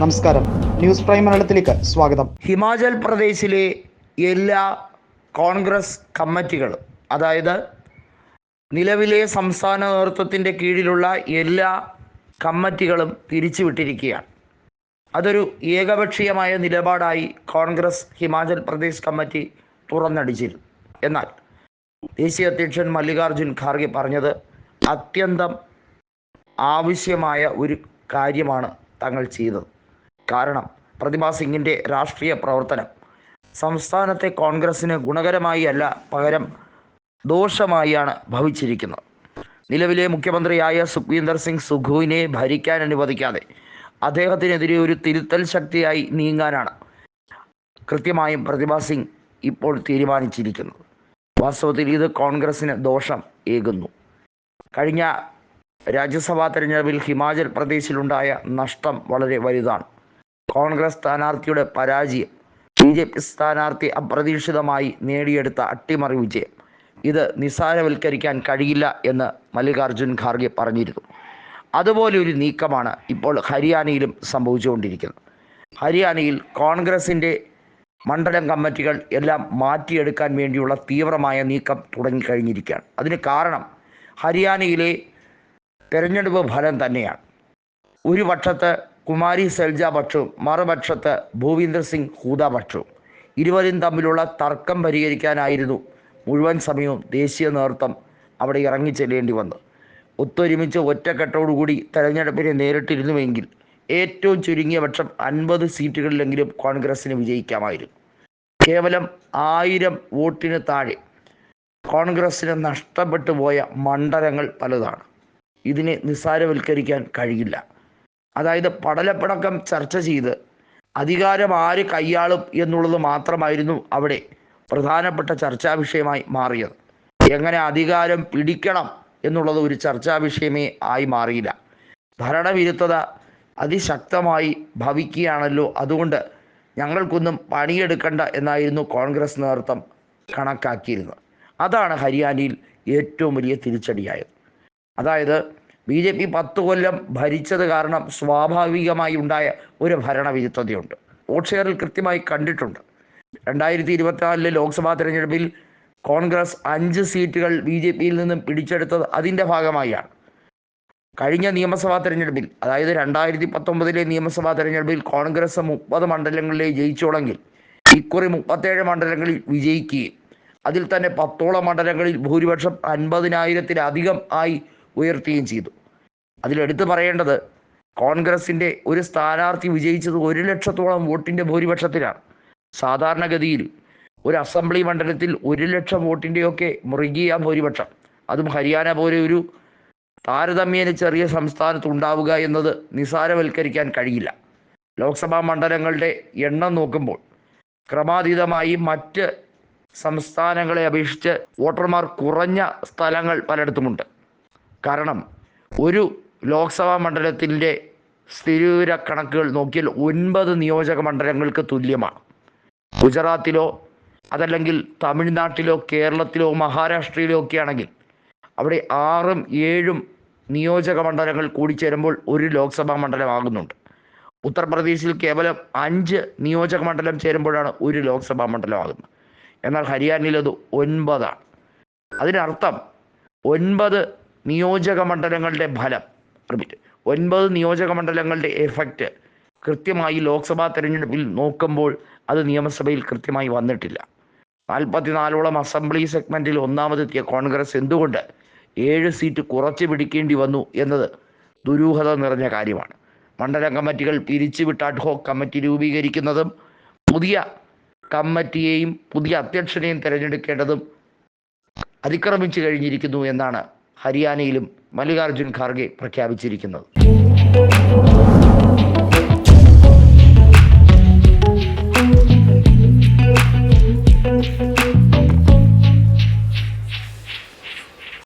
നമസ്കാരം. News prime മലയാളത്തിലേക്ക് സ്വാഗതം. ഹിമാചൽ പ്രദേശിലെ എല്ലാ കോൺഗ്രസ് കമ്മിറ്റികളും അതായത് നിലവിലെ സംസ്ഥാന നേതൃത്വത്തിന്റെ കീഴിലുള്ള എല്ലാ കമ്മിറ്റികളും പിരിച്ചുവിട്ടിരിക്കുകയാണ് അതൊരു ഏകപക്ഷീയമായ നിലപാടായി കോൺഗ്രസ് ഹിമാചൽ പ്രദേശ് കമ്മിറ്റി തുറന്നടിച്ചിരുന്നു. എന്നാൽ ദേശീയ അധ്യക്ഷൻ മല്ലികാർജുൻ ഖാർഗെ പറഞ്ഞത് അത്യന്തം ആവശ്യമായ ഒരു കാര്യമാണ് തങ്ങൾ ചെയ്തത്. കാരണം പ്രതിഭാ സിംഗിന്റെ രാഷ്ട്രീയ പ്രവർത്തനം. സംസ്ഥാനത്തെ കോൺഗ്രസ്സിന് ഗുണകരമായി അല്ല പകരം ദോഷമായാണ് ഭവിച്ചിരിക്കുന്നത്. നിലവിലെ മുഖ്യമന്ത്രിയായ സുഖ്വീന്ദർ സിംഗ് സുഖുവിനെ ഭരിക്കാൻ അനുവദിക്കാതെ അദ്ദേഹത്തിനെതിരെ ഒരു തിരുത്തൽ ശക്തിയായി നീങ്ങാനാണ് കൃത്യമായും പ്രതിഭാ സിംഗ് ഇപ്പോൾ തീരുമാനിച്ചിരിക്കുന്നത്. വാസ്തവത്തിൽ ഇത് കോൺഗ്രസ്സിന് ദോഷം ഏകുന്നു. കഴിഞ്ഞ രാജ്യസഭാ തെരഞ്ഞെടുപ്പിൽ ഹിമാചൽ പ്രദേശിലുണ്ടായ നഷ്ടം വളരെ വലുതാണ്. കോൺഗ്രസ് സ്ഥാനാർത്ഥിയുടെ പരാജയം. ബി ജെ പി സ്ഥാനാർത്ഥി അപ്രതീക്ഷിതമായി നേടിയെടുത്ത അട്ടിമറി വിജയം. ഇത് നിസ്സാരവൽക്കരിക്കാൻ കഴിയില്ല എന്ന് മല്ലികാർജുൻ ഖാർഗെ പറഞ്ഞിരുന്നു. അതുപോലെ ഒരു നീക്കമാണ് ഇപ്പോൾ ഹരിയാനയിലും സംഭവിച്ചുകൊണ്ടിരിക്കുന്നത്. ഹരിയാനയിൽ കോൺഗ്രസിന്റെ മണ്ഡലം കമ്മിറ്റികൾ എല്ലാം മാറ്റിയെടുക്കാൻ വേണ്ടിയുള്ള തീവ്രമായ നീക്കം തുടങ്ങിക്കഴിഞ്ഞിരിക്കുകയാണ്. അതിന് കാരണം ഹരിയാനയിലെ തെരഞ്ഞെടുപ്പ് ഫലം തന്നെയാണ്. ഒരു പക്ഷത്ത് കുമാരി സെൽജ പക്ഷവും മറുപക്ഷത്ത് ഭൂവീന്ദർ സിംഗ് ഹൂദ പക്ഷവും ഇരുവരും തമ്മിലുള്ള തർക്കം പരിഹരിക്കാനായിരുന്നു മുഴുവൻ സമയവും ദേശീയ നേതൃത്വം അവിടെ ഇറങ്ങി ചെല്ലേണ്ടി വന്നു ഒത്തൊരുമിച്ച് ഒറ്റക്കെട്ടോടുകൂടി തെരഞ്ഞെടുപ്പിനെ നേരിട്ടിരുന്നുവെങ്കിൽ ഏറ്റവും ചുരുങ്ങിയ പക്ഷം അൻപത് സീറ്റുകളിലെങ്കിലും കോൺഗ്രസ്സിന് വിജയിക്കാമായിരുന്നു. കേവലം ആയിരം വോട്ടിന് താഴെ കോൺഗ്രസ്സിന് നഷ്ടപ്പെട്ടു പോയ മണ്ഡലങ്ങൾ പലതാണ്. ഇതിനെ നിസ്സാരവൽക്കരിക്കാൻ കഴിയില്ല. അതായത് പടലപ്പിണക്കം ചർച്ച ചെയ്ത് അധികാരം ആര് കൈയാളും എന്നുള്ളത് മാത്രമായിരുന്നു അവിടെ പ്രധാനപ്പെട്ട ചർച്ചാ വിഷയമായി മാറിയത്. എങ്ങനെ അധികാരം പിടിക്കണം എന്നുള്ളത് ഒരു ചർച്ചാ വിഷയമേ ആയി മാറിയില്ല. ഭരണവിരുദ്ധത അതിശക്തമായി ഭവിക്കുകയാണല്ലോ. അതുകൊണ്ട് ഞങ്ങൾക്കൊന്നും പണിയെടുക്കണ്ട എന്നായിരുന്നു കോൺഗ്രസ് നേതൃത്വം കണക്കാക്കിയിരുന്നത്. അതാണ് ഹരിയാനയിൽ ഏറ്റവും വലിയ തിരിച്ചടിയായത്. അതായത് ബി ജെ പി പത്ത് കൊല്ലം ഭരിച്ചത് കാരണം സ്വാഭാവികമായി ഉണ്ടായ ഒരു ഭരണവിരുദ്ധതയുണ്ട്. വോട്ട് ഷെയറിൽ കൃത്യമായി കണ്ടിട്ടുണ്ട്. രണ്ടായിരത്തി ഇരുപത്തിനാലിലെ ലോക്സഭാ തെരഞ്ഞെടുപ്പിൽ കോൺഗ്രസ് അഞ്ച് സീറ്റുകൾ ബി ജെ പിയിൽ നിന്നും പിടിച്ചെടുത്തത് അതിന്റെ ഭാഗമായാണ്. കഴിഞ്ഞ നിയമസഭാ തെരഞ്ഞെടുപ്പിൽ അതായത് രണ്ടായിരത്തി പത്തൊമ്പതിലെ നിയമസഭാ തെരഞ്ഞെടുപ്പിൽ കോൺഗ്രസ് മുപ്പത് മണ്ഡലങ്ങളിലെ ജയിച്ചോളെങ്കിൽ ഇക്കുറി മുപ്പത്തേഴ് മണ്ഡലങ്ങളിൽ വിജയിക്കുകയും അതിൽ തന്നെ പത്തോളം മണ്ഡലങ്ങളിൽ ഭൂരിപക്ഷം അൻപതിനായിരത്തിലധികം ആയി ഉയർത്തുകയും ചെയ്തു. അതിലെടുത്ത് പറയേണ്ടത് കോൺഗ്രസിന്റെ ഒരു സ്ഥാനാർത്ഥി വിജയിച്ചത് ഒരു ലക്ഷത്തോളം വോട്ടിന്റെ ഭൂരിപക്ഷത്തിലാണ്. സാധാരണഗതിയിൽ ഒരു അസംബ്ലി മണ്ഡലത്തിൽ ഒരു ലക്ഷം വോട്ടിന്റെയൊക്കെ മുറുകിയ ഭൂരിപക്ഷം. അതും ഹരിയാന പോലെ ഒരു താരതമ്യേന ചെറിയ സംസ്ഥാനത്ത് ഉണ്ടാവുക എന്നത് നിസാരവൽക്കരിക്കാൻ കഴിയില്ല. ലോക്സഭാ മണ്ഡലങ്ങളുടെ എണ്ണം നോക്കുമ്പോൾ ക്രമാതീതമായി മറ്റ് സംസ്ഥാനങ്ങളെ അപേക്ഷിച്ച് വോട്ടർമാർ കുറഞ്ഞ സ്ഥലങ്ങൾ പലയിടത്തുമുണ്ട്. കാരണം ഒരു ലോക്സഭാ മണ്ഡലത്തിന്റെ സ്ഥിരൂര കണക്കുകൾ നോക്കിയാൽ ഒൻപത് നിയോജക മണ്ഡലങ്ങൾക്ക് തുല്യമാണ്. ഗുജറാത്തിലോ അതല്ലെങ്കിൽ തമിഴ്നാട്ടിലോ കേരളത്തിലോ മഹാരാഷ്ട്രയിലോ ഒക്കെ ആണെങ്കിൽ അവിടെ ആറും ഏഴും നിയോജക മണ്ഡലങ്ങൾ കൂടി കൂടിച്ചേരുമ്പോൾ ഒരു ലോക്സഭാ മണ്ഡലമാകുന്നുണ്ട് ഉത്തർപ്രദേശിൽ കേവലം അഞ്ച് നിയോജക മണ്ഡലം ചേരുമ്പോഴാണ് ഒരു ലോക്സഭാ മണ്ഡലമാകുന്നത് എന്നാൽ ഹരിയാനയിൽ അത് ഒൻപതാണ്. അതിനർത്ഥം ഒൻപത് നിയോജക മണ്ഡലങ്ങളുടെ ഫലം. റിപ്പീറ്റ് ഒൻപത് നിയോജക മണ്ഡലങ്ങളുടെ എഫക്റ്റ് കൃത്യമായി ലോക്സഭാ തെരഞ്ഞെടുപ്പിൽ നോക്കുമ്പോൾ അത് നിയമസഭയിൽ കൃത്യമായി വന്നിട്ടില്ല. നാൽപ്പത്തിനാലോളം അസംബ്ലി സെഗ്മെന്റിൽ ഒന്നാമതെത്തിയ കോൺഗ്രസ് എന്തുകൊണ്ട് ഏഴ് സീറ്റ് കുറച്ച് പിടിക്കേണ്ടി വന്നു എന്നത് ദുരൂഹത നിറഞ്ഞ കാര്യമാണ്. മണ്ഡലം കമ്മിറ്റികൾ പിരിച്ചുവിട്ട അഡ്ഹോക് കമ്മിറ്റി രൂപീകരിക്കുന്നതും പുതിയ കമ്മിറ്റിയെയും പുതിയ അധ്യക്ഷനെയും തിരഞ്ഞെടുക്കേണ്ടതും അതിക്രമിച്ചു കഴിഞ്ഞിരിക്കുന്നു എന്നാണ് ഹരിയാനയിലും മല്ലികാർജുൻ ഖാർഗെ പ്രഖ്യാപിച്ചിരിക്കുന്നത്.